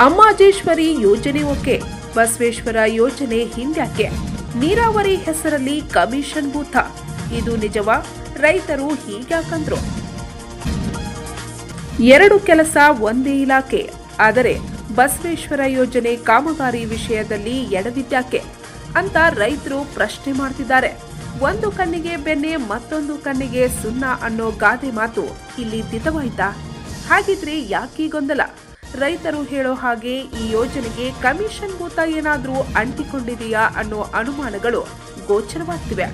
ಅಮ್ಮಾಜೇಶ್ವರಿ ಯೋಜನೆ ಓಕೆ. ಬಸವೇಶ್ವರ ಯೋಜನೆ ಹಿಂದ್ಯಾಕೆ? ನೀರಾವರಿ ಹೆಸರಲ್ಲಿ ಕಮಿಷನ್ ಭೂತ ಇದು ನಿಜವಾ? ರೈತರು ಹೀಗ್ಯಾಕಂದ್ರು? ಎರಡು ಕೆಲಸ ಒಂದೇ ಇಲಾಖೆ. ಆದರೆ ಬಸವೇಶ್ವರ ಯೋಜನೆ ಕಾಮಗಾರಿ ವಿಷಯದಲ್ಲಿ ಎಡವಿದ್ಯಾಕೆ? ಅಂತ ರೈತರು ಪ್ರಶ್ನೆ ಮಾಡ್ತಿದ್ದಾರೆ. ಒಂದು ಕಣ್ಣಿಗೆ ಬೆನ್ನೆ ಮತ್ತೊಂದು ಕಣ್ಣಿಗೆ ಸುಣ್ಣ ಅನ್ನೋ ಗಾದೆ ಮಾತು ಇಲ್ಲಿ ದಿತವಾಯ್ತಾ ಹಾಗಿದ್ರೆ ಯಾಕೀ ಗೊಂದಲ? ರೈತರು ಹೇಳೋ ಹಾಗೆ ಈ ಯೋಜನೆಗೆ ಕಮಿಷನ್ ಮೂತ ಏನಾದರೂ ಅಂಟಿಕೊಂಡಿದೆಯಾ ಅನ್ನೋ ಅನುಮಾನಗಳು ಗೋಚರವಾಗ್ತಿವೆ.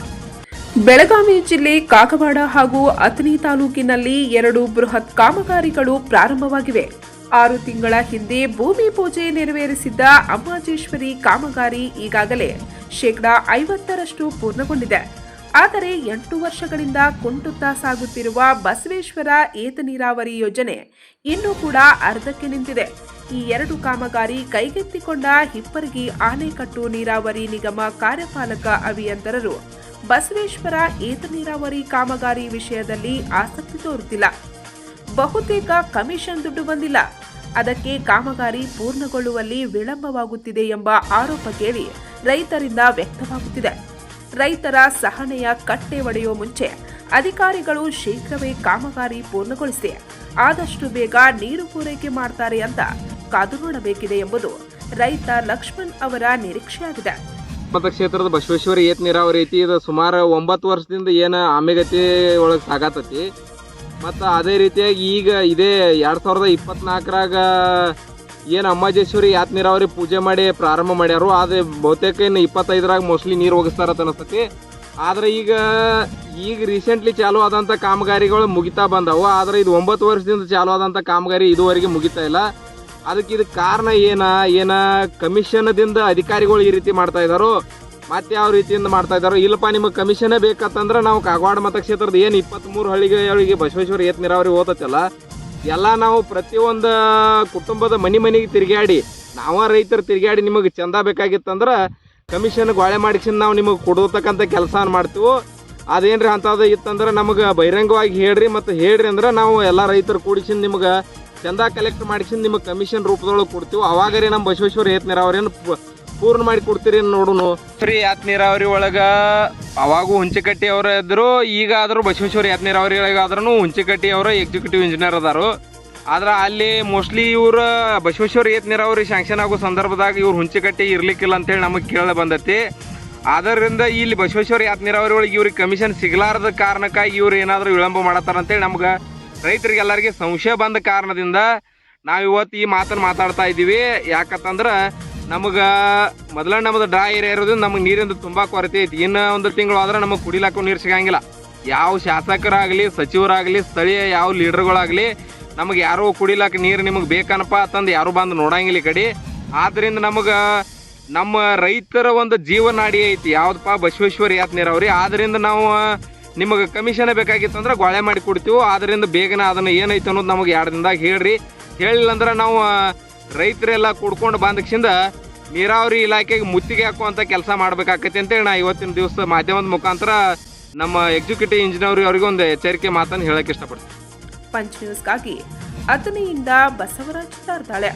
ಬೆಳಗಾವಿ ಜಿಲ್ಲೆ ಕಾಗವಾಡ ಹಾಗೂ ಅಥಣಿ ತಾಲೂಕಿನಲ್ಲಿ ಎರಡು ಬೃಹತ್ ಕಾಮಗಾರಿಗಳು ಪ್ರಾರಂಭವಾಗಿವೆ. ಆರು ತಿಂಗಳ ಹಿಂದೆ ಭೂಮಿ ಪೂಜೆ ನೆರವೇರಿಸಿದ್ದ ಅಮ್ಮಾಜೇಶ್ವರಿ ಕಾಮಗಾರಿ ಈಗಾಗಲೇ ಶೇಕಡಾ ಐವತ್ತರಷ್ಟು ಪೂರ್ಣಗೊಂಡಿದೆ. ಆದರೆ ಎಂಟು ವರ್ಷಗಳಿಂದ ಕುಂಟುತ್ತಾ ಸಾಗುತ್ತಿರುವ ಬಸವೇಶ್ವರ ಏತ ನೀರಾವರಿ ಯೋಜನೆ ಇನ್ನೂ ಕೂಡ ಅರ್ಧಕ್ಕೆ ನಿಂತಿದೆ. ಈ ಎರಡು ಕಾಮಗಾರಿ ಕೈಗೆತ್ತಿಕೊಂಡ ಹಿಪ್ಪರಗಿ ಆನೆಕಟ್ಟು ನೀರಾವರಿ ನಿಗಮ ಕಾರ್ಯಪಾಲಕ ಅಭಿಯಂತರರು ಬಸವೇಶ್ವರ ಏತ ನೀರಾವರಿ ಕಾಮಗಾರಿ ವಿಷಯದಲ್ಲಿ ಆಸಕ್ತಿ ತೋರುತ್ತಿಲ್ಲ. ಬಹುತೇಕ ಕಮಿಷನ್ ದುಡ್ಡು ಬಂದಿಲ್ಲ. ಅದಕ್ಕೆ ಕಾಮಗಾರಿ ಪೂರ್ಣಗೊಳ್ಳುವಲ್ಲಿ ವಿಳಂಬವಾಗುತ್ತಿದೆ ಎಂಬ ಆರೋಪ ಕೇಳಿ ರೈತರಿಂದ ವ್ಯಕ್ತವಾಗುತ್ತಿದೆ. ರೈತರ ಸಹನೆಯ ಕಟ್ಟೆ ಒಡೆಯುವ ಮುಂಚೆ ಅಧಿಕಾರಿಗಳು ಶೀಘ್ರವೇ ಕಾಮಗಾರಿ ಪೂರ್ಣಗೊಳಿಸಿ ಆದಷ್ಟು ಬೇಗ ನೀರು ಪೂರೈಕೆ ಮಾಡ್ತಾರೆ ಅಂತ ಕಾದು ನೋಡಬೇಕಿದೆ ಎಂಬುದು ರೈತ ಲಕ್ಷ್ಮಣ್ ಅವರ ನಿರೀಕ್ಷೆಯಾಗಿದೆ. ಮತಕ್ಷೇತ್ರದ ಬಸವೇಶ್ವರ ಏತ್ ನೀರಾವರಿ ಐತಿ. ಇದು ಸುಮಾರು ಒಂಬತ್ತು ವರ್ಷದಿಂದ ಏನು ಆಮೆಗತಿ ಒಳಗೆ ಸಾಗಾತತಿ. ಮತ್ತು ಅದೇ ರೀತಿಯಾಗಿ ಈಗ ಇದೇ ಎರಡು ಸಾವಿರದ ಇಪ್ಪತ್ನಾಲ್ಕರಾಗ ಏನು ಅಮ್ಮಾಜೇಶ್ವರಿ ಯಾತ್ ನೀರಾವರಿ ಪೂಜೆ ಮಾಡಿ ಪ್ರಾರಂಭ ಮಾಡ್ಯಾರು. ಆದರೆ ಬಹುತೇಕ ಇನ್ನು ಇಪ್ಪತ್ತೈದರಾಗ ಮೋಸ್ಟ್ಲಿ ನೀರು ಹೋಗಿಸ್ತಾರತ್ತ ಅನಿಸ್ತತಿ. ಆದ್ರೆ ಈಗ ಈಗ ರೀಸೆಂಟ್ಲಿ ಚಾಲು ಆದಂಥ ಕಾಮಗಾರಿಗಳು ಮುಗಿತಾ ಬಂದವು. ಆದ್ರೆ ಇದು ಒಂಬತ್ತು ವರ್ಷದಿಂದ ಚಾಲು ಆದಂಥ ಕಾಮಗಾರಿ ಇದುವರೆಗೆ ಮುಗಿತಾ ಇಲ್ಲ. ಅದಕ್ಕೆ ಇದಕ್ಕೆ ಕಾರಣ ಏನ ಏನ ಕಮಿಷನ್ದಿಂದ ಅಧಿಕಾರಿಗಳು ಈ ರೀತಿ ಮಾಡ್ತಾ ಇದ್ದಾರೋ ಮತ್ತೆ ಯಾವ ರೀತಿಯಿಂದ ಮಾಡ್ತಾ ಇದ್ದಾರೋ ಇಲ್ಲಪ್ಪ, ನಿಮಗೆ ಕಮಿಷನೇ ಬೇಕಂತಂದ್ರೆ ನಾವು ಕಾಗವಾಡ ಮತಕ್ಷೇತ್ರದ ಏನು ಇಪ್ಪತ್ತ್ಮೂರು ಹಳ್ಳಿಗಳಿಗೆ ಬಸವೇಶ್ವರ ಏತ್ ನೀರಾವರಿ ಓದತ್ತಲ್ಲ ಎಲ್ಲ ನಾವು ಪ್ರತಿಯೊಂದು ಕುಟುಂಬದ ಮನೆ ಮನೆಗೆ ತಿರುಗಾಡಿ ನಾವ ರೈತರು ತಿರುಗಾಡಿ ನಿಮಗೆ ಚಂದ ಬೇಕಾಗಿತ್ತಂದ್ರೆ ಕಮಿಷನ್ ಗೋಳೆ ಮಾಡಿಸಿಂದ ನಾವು ನಿಮಗೆ ಕೊಡತಕ್ಕಂಥ ಕೆಲಸ ಮಾಡ್ತೀವಿ, ಅದೇನ್ರಿ ಅಂಥದ್ದು ಇತ್ತಂದ್ರೆ ನಮಗೆ ಬಹಿರಂಗವಾಗಿ ಹೇಳ್ರಿ ಮತ್ತು ಹೇಳ್ರಿ ಅಂದ್ರೆ ನಾವು ಎಲ್ಲ ರೈತರು ಕೂಡಿಸಿ ನಿಮ್ಗೆ ಚಂದ ಕಲೆಕ್ಟ್ ಮಾಡಿಸಿ ನಿಮಗೆ ಕಮಿಷನ್ ರೂಪದೊಳಗೆ ಕೊಡ್ತೀವಿ, ಅವಾಗರೇ ನಮ್ಮ ಬಸವೇಶ್ವರ ಏತ್ ಅವ್ರೇನು ಪೂರ್ಣ ಮಾಡಿ ಕೊಡ್ತೀರಿ ನೋಡುನು? ಫ್ರೀ ಯಾತ್ ನೀರಾವರಿ ಒಳಗ ಅವಾಗೂ ಹುಂಚಿಕಟ್ಟಿ ಅವರು ಇದ್ರು ಈಗ ಆದ್ರೂ ಬಸವೇಶ್ವರ ಯಾತ್ ನೀರಾವರಿ ಆದ್ರೂ ಹುಂಚಿಕಟ್ಟಿ ಅವರ ಎಕ್ಸಿಕ್ಯೂಟಿವ್ ಇಂಜಿನಿಯರ್ ಅದಾರು. ಆದ್ರೆ ಅಲ್ಲಿ ಮೋಸ್ಟ್ಲಿ ಇವ್ರ ಬಸವೇಶ್ವರ ಏತ್ ನೀರಾವರಿ ಶಾಂಕ್ಷನ್ ಆಗೋ ಸಂದರ್ಭದಾಗ ಇವ್ರು ಹುಂಚಿಕಟ್ಟಿ ಇರ್ಲಿಕ್ಕಿಲ್ಲ ಅಂತೇಳಿ ನಮಗೆ ಕೇಳ ಬಂದೈತಿ. ಆದ್ದರಿಂದ ಇಲ್ಲಿ ಬಸವೇಶ್ವರ ಯಾತ್ ನೀರಾವರಿ ಒಳಗೆ ಇವ್ರಿಗೆ ಕಮಿಷನ್ ಸಿಗಲಾರದ ಕಾರಣಕ್ಕಾಗಿ ಇವ್ರು ಏನಾದರೂ ವಿಳಂಬ ಮಾಡತ್ತಾರ ಅಂತೇಳಿ ನಮ್ಗೆ ರೈತರಿಗೆಲ್ಲರಿಗೆ ಸಂಶಯ ಬಂದ ಕಾರಣದಿಂದ ನಾವು ಇವತ್ತು ಈ ಮಾತನ್ನು ಮಾತಾಡ್ತಾ ಇದ್ದೀವಿ ಯಾಕಂತಂದ್ರೆ ನಮಗೆ ಮೊದಲ ನಮ್ದು ಡ್ರಾ ಏರಿಯಾ ಇರೋದ್ರಿಂದ ನಮಗೆ ನೀರಿಂದ ತುಂಬ ಕೊರತೆ ಐತಿ. ಇನ್ನು ಒಂದು ತಿಂಗಳು ಆದ್ರೆ ನಮಗೆ ಕುಡಿಲಾಕ ನೀರು ಸಿಗಂಗಿಲ್ಲ. ಯಾವ ಶಾಸಕರಾಗಲಿ, ಸಚಿವರಾಗಲಿ, ಸ್ಥಳೀಯ ಯಾವ ಲೀಡರ್ಗಳಾಗಲಿ ನಮಗೆ ಯಾರು ಕುಡಿಲಾಕ ನೀರು ನಿಮಗೆ ಬೇಕನಪ್ಪ ಅಂತಂದು ಯಾರು ಬಂದು ನೋಡಂಗಿಲ್ಲ ಈ ಕಡೆ. ಆದ್ದರಿಂದ ನಮಗೆ ನಮ್ಮ ರೈತರ ಒಂದು ಜೀವನಾಡಿ ಐತಿ. ಯಾವ್ದಪ್ಪ ಬಸವೇಶ್ವರ ಯಾತ್ ನೀರಾವರಿ. ಆದ್ರಿಂದ ನಾವು ನಿಮಗೆ ಕಮಿಷನ್ ಬೇಕಾಗಿತ್ತು ಅಂದ್ರೆ ಗೊಳೆ ಮಾಡಿ ಕೊಡ್ತೀವಿ. ಆದ್ರಿಂದ ಬೇಗನೆ ಅದನ್ನು ಏನೈತೆ ಅನ್ನೋದು ನಮಗೆ ಎರಡು ದಿನದಾಗ ಹೇಳ್ರಿ. ಹೇಳಿಲ್ಲ ಅಂದ್ರೆ ನಾವು ರೈತರೆಲ್ಲ ಕುಡ್ಕೊಂಡು ಬಂದಕ್ಷಿಂದ ನೀರಾವರಿ ಇಲಾಖೆಗೆ ಮುತ್ತಿಗೆ ಹಾಕುವಂಥ ಕೆಲಸ ಮಾಡ್ಬೇಕಾಕೈತಿ ಅಂತೇಳಿ ನಾ ಇವತ್ತಿನ ದಿವಸ ಮಾಧ್ಯಮದ ಮುಖಾಂತರ ನಮ್ಮ ಎಕ್ಸಿಕ್ಯೂಟಿವ್ ಇಂಜಿನಿಯರ್ ಅವರಿಗೆ ಒಂದು ಎಚ್ಚರಿಕೆ ಮಾತನ್ನು ಹೇಳಕ್ಕೆ ಇಷ್ಟಪಡ್ತೀನಿ. ಪಂಚ್ ನ್ಯೂಸ್ಗಾಗಿ ಅಥಣಿಯಿಂದ ಬಸವರಾಜ್ ತಾರ್ದಾಳೆ